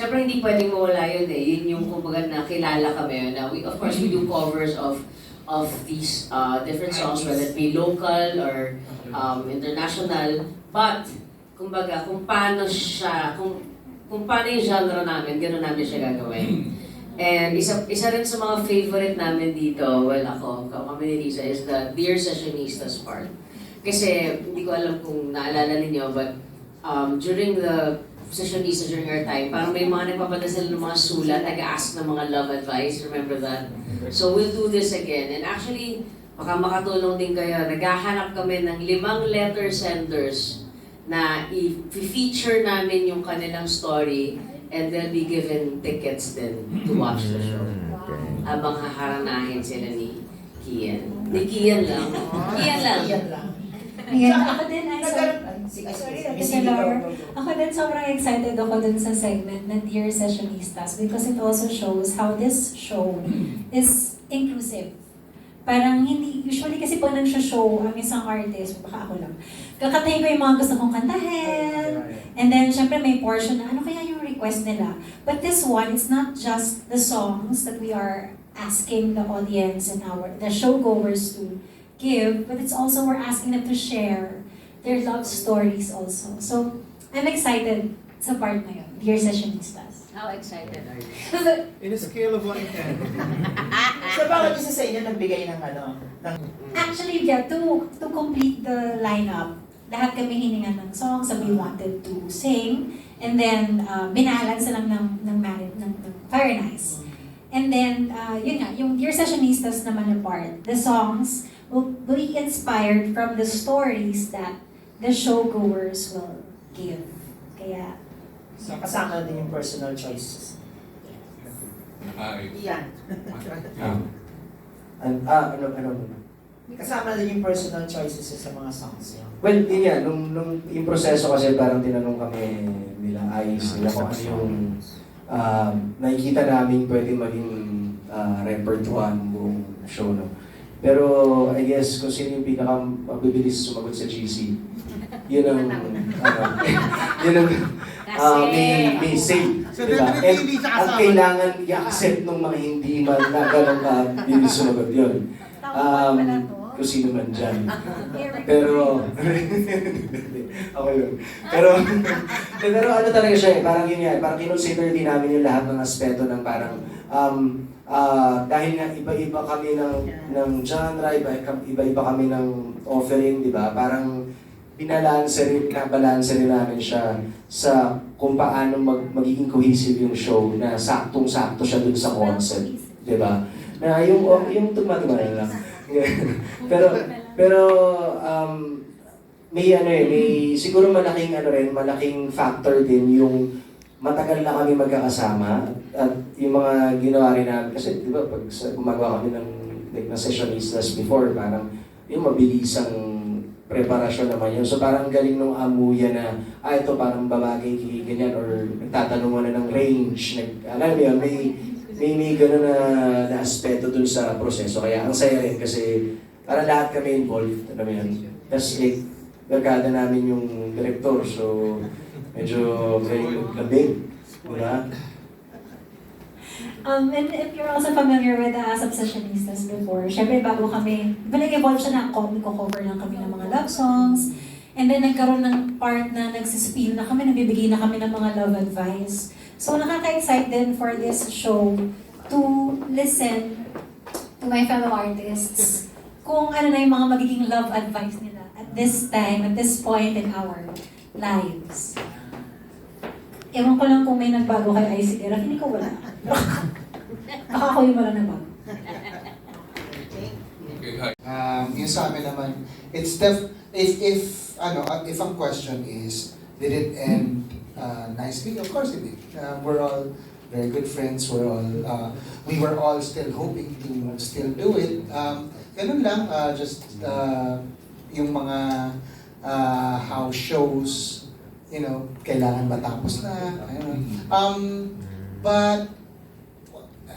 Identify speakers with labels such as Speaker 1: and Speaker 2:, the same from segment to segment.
Speaker 1: syempre hindi pwedeng mawala yun eh. Yun yung kumbaga na kilala kami. Na we, of course, we do covers of of these uh, different songs, whether it be local or um, international. But, kumbaga, kung paano siya, kung, kung paano yung genre namin, gano'n namin siya gagawin. And isa, isa rin sa mga favorite namin dito, well ako, kami ni Lisa, is the Dear Sessionistas part. Kasi hindi ko alam kung naalala ninyo, but um, during the sessionista during our time, parang may mga nagpapadasal ng mga sulat, nag-ask ng mga love advice, remember that? So we'll do this again. And actually, baka makatulong din kayo, naghahanap kami ng limang letter senders na i-feature namin yung kanilang story and they'll be given tickets din to watch the show. Habang haharanahin sila ni Kian. Ni Kian lang. Kian lang.
Speaker 2: Yan lang.
Speaker 3: Din ay
Speaker 2: Nagkaroon, ay, sige,
Speaker 3: Sorry,
Speaker 2: sige,
Speaker 3: Ate
Speaker 2: sige,
Speaker 3: Pilar.
Speaker 2: go, go, go.
Speaker 3: Ako din sobrang excited ako dun sa segment na Dear Sessionistas because it also shows how this show is inclusive. Parang hindi, usually kasi pag nag-show ang isang artist, baka ako lang, kakatayin ko yung mga gusto kong kantahin, and then syempre may portion na ano kaya yung request nila. But this one, it's not just the songs that we are asking the audience and our, the showgoers to give, but it's also we're asking them to share their love stories also. So, I'm excited sa part na yun, Dear Sessionistas.
Speaker 1: How excited are you?
Speaker 4: In a scale of 1 to 10.
Speaker 2: So, bawat isa sa inyo nagbigay ng ano, ng
Speaker 3: Actually, yeah, to, to complete the lineup, lahat kami hiningan ng songs that we wanted to sing, and then uh, binalansa lang ng, ng, Mari- ng, ng Fire and Ice. And then, uh, yun nga, yung Dear Sessionistas naman na part, the songs will be inspired from the stories that the showgoers will give. Kaya,
Speaker 2: so, kasama din yung personal choices.
Speaker 5: Ay.
Speaker 2: Yan.
Speaker 6: An- ah, ano, ano, ano.
Speaker 2: Kasama din yung personal choices sa mga songs yun.
Speaker 6: Well, yun yan, nung, nung yung proseso kasi parang tinanong kami nila Ice, nila kung ano yung um, nakikita namin pwede maging uh, repertoire ng buong show, no? Pero I guess kung sino yung pinaka mabibilis sumagot sa GC, yun ang, ano, yun ang uh, may, may say.
Speaker 4: So
Speaker 6: diba? And
Speaker 4: hindi siya
Speaker 6: ang
Speaker 4: kasama.
Speaker 6: kailangan i-accept ng mga hindi man na gano'n ka sumagot yun. Um, kung sino man dyan. Pero, okay yun. Pero, pero ano talaga siya eh, parang yun yan, parang kinonsider din namin yung lahat ng aspeto ng parang, um, ah dahil nga iba-iba kami ng, ng genre, iba- iba-iba kami ng offering, di ba? Parang, binalanse rin, nabalanse rin namin siya sa kung paano mag, magiging cohesive yung show na saktong-sakto siya dun sa concept, di ba? Na yung, yung tuma-tuma na lang. pero, pero, um, may ano eh, may siguro malaking ano rin, malaking factor din yung matagal na kami magkakasama at yung mga ginawa rin namin kasi di ba pag gumagawa kami ng like na sessionistas before parang yung mabilisang preparasyon naman yun. So parang galing nung amuya na ah ito parang babagay kay ganyan or nagtatanong na ng range. Nag, alam yun, may may may gano'n na, na aspeto dun sa proseso. Kaya ang saya rin kasi para lahat kami involved. Alam mo yun. Tapos like, barkada namin yung director. So, medyo very labig. Diba?
Speaker 3: Um, and if you're also familiar with the ASAP Sessionistas before, syempre bago kami, nag-evolve siya na cover, cover lang kami ng mga love songs, and then nagkaroon ng part na nagsispill na kami, nagbibigay na kami ng mga love advice. So nakaka-excite din for this show to listen to my fellow artists kung ano na yung mga magiging love advice nila at this time, at this point in our lives. Ewan ko lang kung may nagbago kay ICD, hindi ko wala. Baka ako yung wala
Speaker 5: hi.
Speaker 4: Um, yung sa amin naman, it's def if if ano if ang question is did it end uh, nicely? Of course it did. Uh, we're all very good friends. We're all uh, we were all still hoping to still do it. Um, ganun lang, uh, just uh, yung mga uh, house shows, you know, kailangan matapos na. ayun. Um, but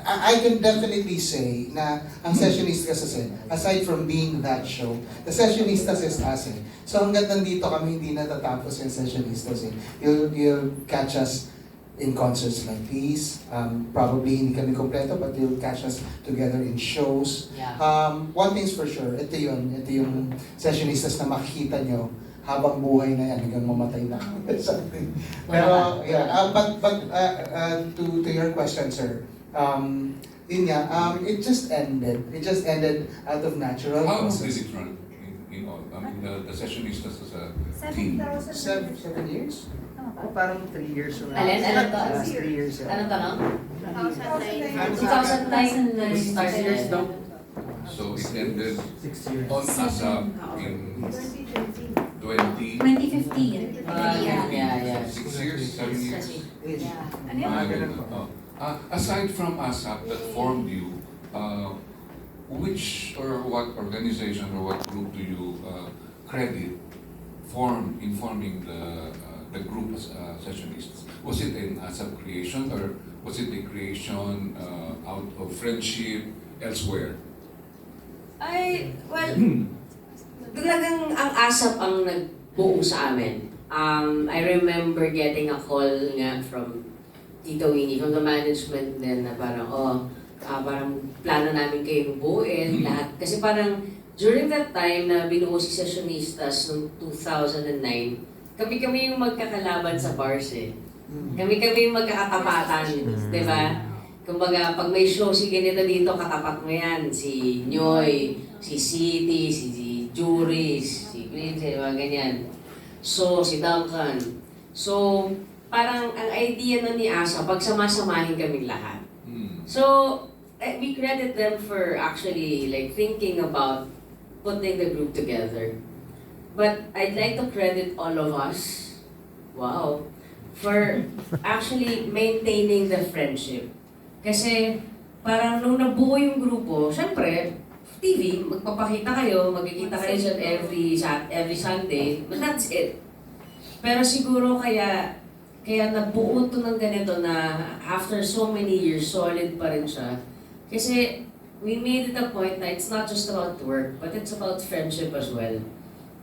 Speaker 4: I, can definitely say na ang Sessionistas kasi, aside from being that show, the Sessionistas is us eh. So hanggang nandito kami, hindi natatapos yung Sessionistas eh. You'll, you'll catch us in concerts like these. Um, probably hindi kami kompleto, but you'll catch us together in shows.
Speaker 1: Yeah.
Speaker 4: Um, one thing's for sure, ito yun, ito yung sessionistas na makikita nyo habang buhay na yan, hanggang mamatay na something. Pero, yeah, uh, but, but uh, uh, to, to your question, sir, um, yun nga, um, it just ended. It just ended out of natural
Speaker 5: How long
Speaker 4: causes.
Speaker 5: did it run in, in all? I mean, the, the sessionistas as a
Speaker 7: Seven
Speaker 5: team.
Speaker 7: thousand.
Speaker 4: Seven, seven years?
Speaker 2: Oh, parang 3 years na.
Speaker 1: Alin? Ano to?
Speaker 2: Last 3 years.
Speaker 1: Ano tanong?
Speaker 7: 2009.
Speaker 1: 2009 started daw.
Speaker 5: So it ended
Speaker 2: Six years.
Speaker 5: on ASAP in 20,
Speaker 3: 2015.
Speaker 1: Uh, yeah, yeah, yeah.
Speaker 5: six years, seven years?
Speaker 7: Ano yun?
Speaker 5: Ah, ganun. Oh. Ah, aside from ASAP that formed you, uh, which or what organization or what group do you uh, credit form in forming the uh, the group as uh, sessionists? Was it an ASAP creation or was it a creation uh, out of friendship elsewhere?
Speaker 1: I, well, talagang ang asap ang nagbuo sa amin. Um, I remember getting a call nga from Tito Winnie, from the management din na parang, oh, ah, parang plano namin kayong buuin, lahat. Kasi parang during that time na binuo si Sessionistas noong 2009, kami-kami yung magkakalaban sa bars eh. Kami-kami yung magkakatapatan, di ba? Kumbaga, pag may show si ganito dito, katapat mo yan. Si Nyoy, si City, si, si Juris, si Prince, mga ganyan. So, si Duncan. So, parang ang idea na ni Asa, pagsamasamahin kaming lahat.
Speaker 5: Hmm.
Speaker 1: So, eh, we credit them for actually like thinking about putting the group together. But I'd like to credit all of us, wow, for actually maintaining the friendship. Kasi parang nung nabuo yung grupo, syempre, TV, magpapakita kayo, magkikita kayo dyan every, every Sunday, but that's it. Pero siguro kaya kaya nabuo to ng ganito na after so many years, solid pa rin siya. Kasi we made it a point na it's not just about work, but it's about friendship as well.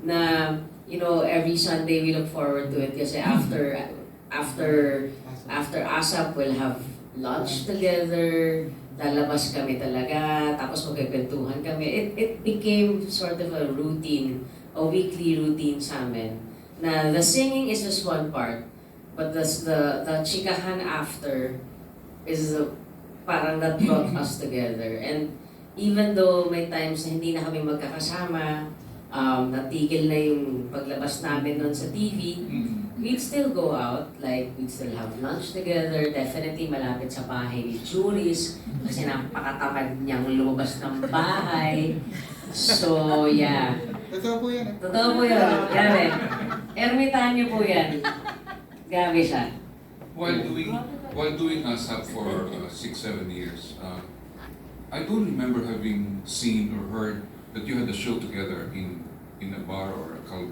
Speaker 1: Na, you know, every Sunday we look forward to it kasi after, after, after ASAP, we'll have lunch together, lalabas kami talaga, tapos magkikwentuhan kami. It, it became sort of a routine, a weekly routine sa amin. Na the singing is just one part, but the, the, the chikahan after is the, parang that brought us together. And even though may times na hindi na kami magkakasama, um, natigil na yung paglabas namin nun sa TV,
Speaker 5: Hmm.
Speaker 1: we'd still go out, like we'd still have lunch together, definitely malapit sa bahay ni Juris, kasi napakatamad niyang lumabas ng bahay. So, yeah.
Speaker 4: Totoo po yan. eh.
Speaker 1: Totoo po yun. Grabe. Ermitanyo po yan. Grabe siya.
Speaker 5: While doing while doing ASAP for uh, six seven years, uh, I don't remember having seen or heard that you had a show together in in a bar or a club.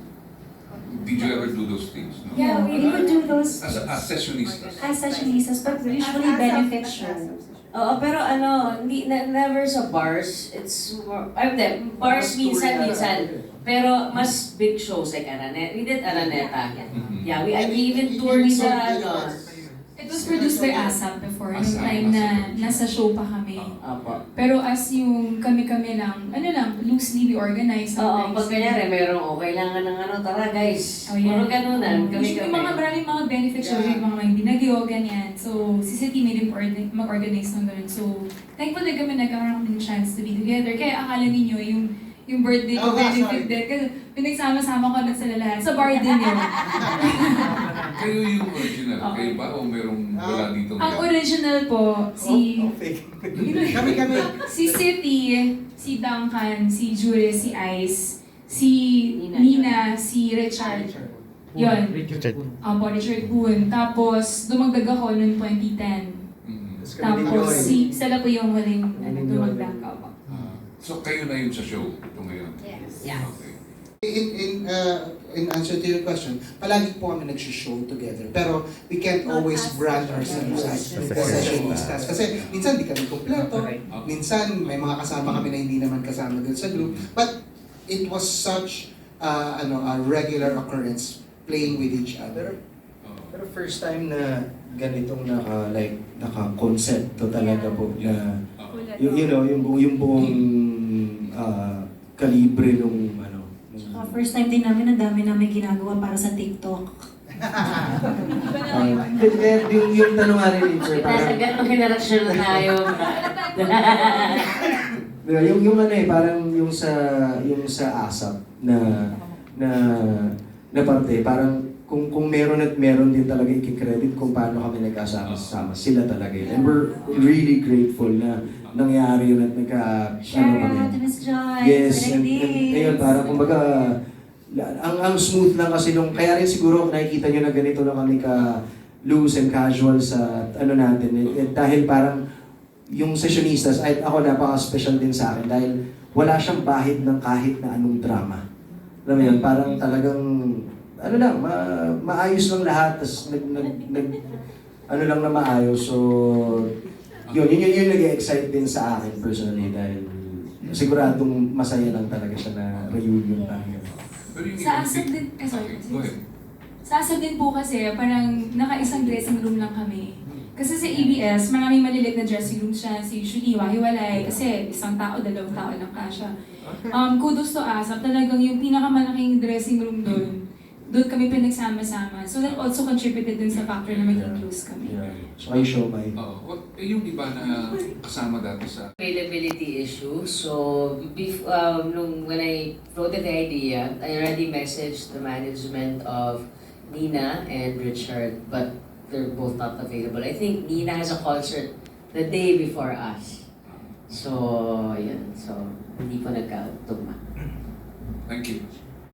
Speaker 5: Did you ever do those things? No?
Speaker 3: Yeah, we would do those
Speaker 5: As a, as sessionistas.
Speaker 3: as sessionistas, but usually benefit show.
Speaker 1: Oo, pero ano, hindi, na, never sa bars. It's more, I mean, bars minsan, minsan. Pero mas big shows like Araneta. We did Araneta.
Speaker 5: Mhm.
Speaker 1: Yeah, we, we even toured sa, ano,
Speaker 8: It was produced by ASAP before, nung
Speaker 5: ASAP,
Speaker 8: time na
Speaker 5: ASAP.
Speaker 8: nasa show pa kami.
Speaker 1: Apo.
Speaker 8: Pero as yung kami-kami lang, ano lang, loosely we organize
Speaker 1: Oo, pag kanyari, mayroong, oh, kailangan ng ano, tara guys.
Speaker 8: Oh, yeah.
Speaker 1: Puro ganunan, kami
Speaker 8: Usually,
Speaker 1: kami.
Speaker 8: mga maraming mga benefit shows,
Speaker 4: Yeah.
Speaker 8: yung mga may binagyo, ganyan. So, si City din orga- mag-organize ng ganun. So, thankful na kami nagkaroon ng chance to be together. Kaya akala ninyo, yung yung birthday
Speaker 4: Oh,
Speaker 8: ko,
Speaker 4: ah,
Speaker 8: benefit
Speaker 4: sorry.
Speaker 8: din. Kasi pinagsama-sama ko na sila lahat. Sa bar din yun.
Speaker 5: Kayo yung original,
Speaker 8: Okay.
Speaker 5: kayo ba o merong wala dito?
Speaker 8: Ang original po, si...
Speaker 4: Oh, fake. kami, kami.
Speaker 8: si City, si Duncan, si Julie, si Ice, si
Speaker 1: Nina.
Speaker 8: Nina, si Richard. Yun. Apo, Richard Boone. Tapos, dumagdag ako noong 2010.
Speaker 5: Mhm.
Speaker 8: Tapos, si, sila po yung huling ano.
Speaker 5: Ah, so kayo na yun sa show, ito ngayon?
Speaker 7: Yes.
Speaker 1: Yeah.
Speaker 5: Okay.
Speaker 4: In, in, uh, in answer to your question, palagi po kami nag-show together. Pero we can't
Speaker 7: Not
Speaker 4: always
Speaker 7: as
Speaker 4: brand ourselves as
Speaker 7: sessionistas.
Speaker 4: sessionistas. Kasi minsan di kami kompleto.
Speaker 5: Okay.
Speaker 4: Minsan may mga kasama kami na hindi naman kasama dun sa group. But it was such uh, ano, a regular occurrence playing with each other.
Speaker 5: Oh.
Speaker 2: Pero first time na
Speaker 6: ganitong naka like naka-concept to talaga po na
Speaker 5: Ah,
Speaker 6: yung you know yung buong yung buong ah, kalibre nung ano
Speaker 3: Tsaka first time din namin, ang dami namin ginagawa para sa TikTok.
Speaker 6: Ah, kaya yung, yung tanong nga rin sir,
Speaker 1: Nasa
Speaker 6: parang,
Speaker 1: ganong henerasyon na tayo.
Speaker 6: Diba, yung yung ano eh parang yung sa yung sa ASAP na na na parte parang kung kung meron at meron din talaga i-credit kung paano kami nagkasama-sama sila talaga yun. And we're really grateful na nangyari yun at nagka ano
Speaker 3: Shout
Speaker 6: kami.
Speaker 3: out to Miss Joy.
Speaker 6: Yes, and, and ayun, parang kumbaga, ang, ang smooth lang kasi nung, kaya rin siguro nakikita nyo na ganito lang kami ka loose and casual sa ano natin. Eh, eh, dahil parang yung sessionistas, ay ako napaka-special din sa akin dahil wala siyang bahid ng kahit na anong drama. Alam mo yun, parang talagang, ano lang, ma maayos lang lahat, tas nag, nag, nag, ano lang na maayos. So, yun, yun, yun, yun nag-excite din sa akin personally dahil siguradong masaya lang talaga siya na reunion tayo.
Speaker 5: Pero yung
Speaker 8: Sa asap din, eh, sorry.
Speaker 5: Go ahead.
Speaker 8: Sa asap din po kasi, parang naka-isang dressing room lang kami. Kasi sa ABS, maraming malilit na dressing room siya. So usually, wahiwalay. Kasi isang tao, dalawang tao lang kasha. Um, kudos to ASAP. Talagang yung pinakamalaking dressing room doon, doon kami pinagsama-sama. So that also contributed din sa factor na maging close kami.
Speaker 6: Yeah. So kayo show may
Speaker 5: Oo. What, eh, yung iba na kasama dati sa
Speaker 1: availability issue. So, bef- um, nung, when I floated the idea, I already messaged the management of Nina and Richard, but they're both not available. I think Nina has a concert the day before us. So, yun. So, hindi po nagkatugma.
Speaker 5: Thank you.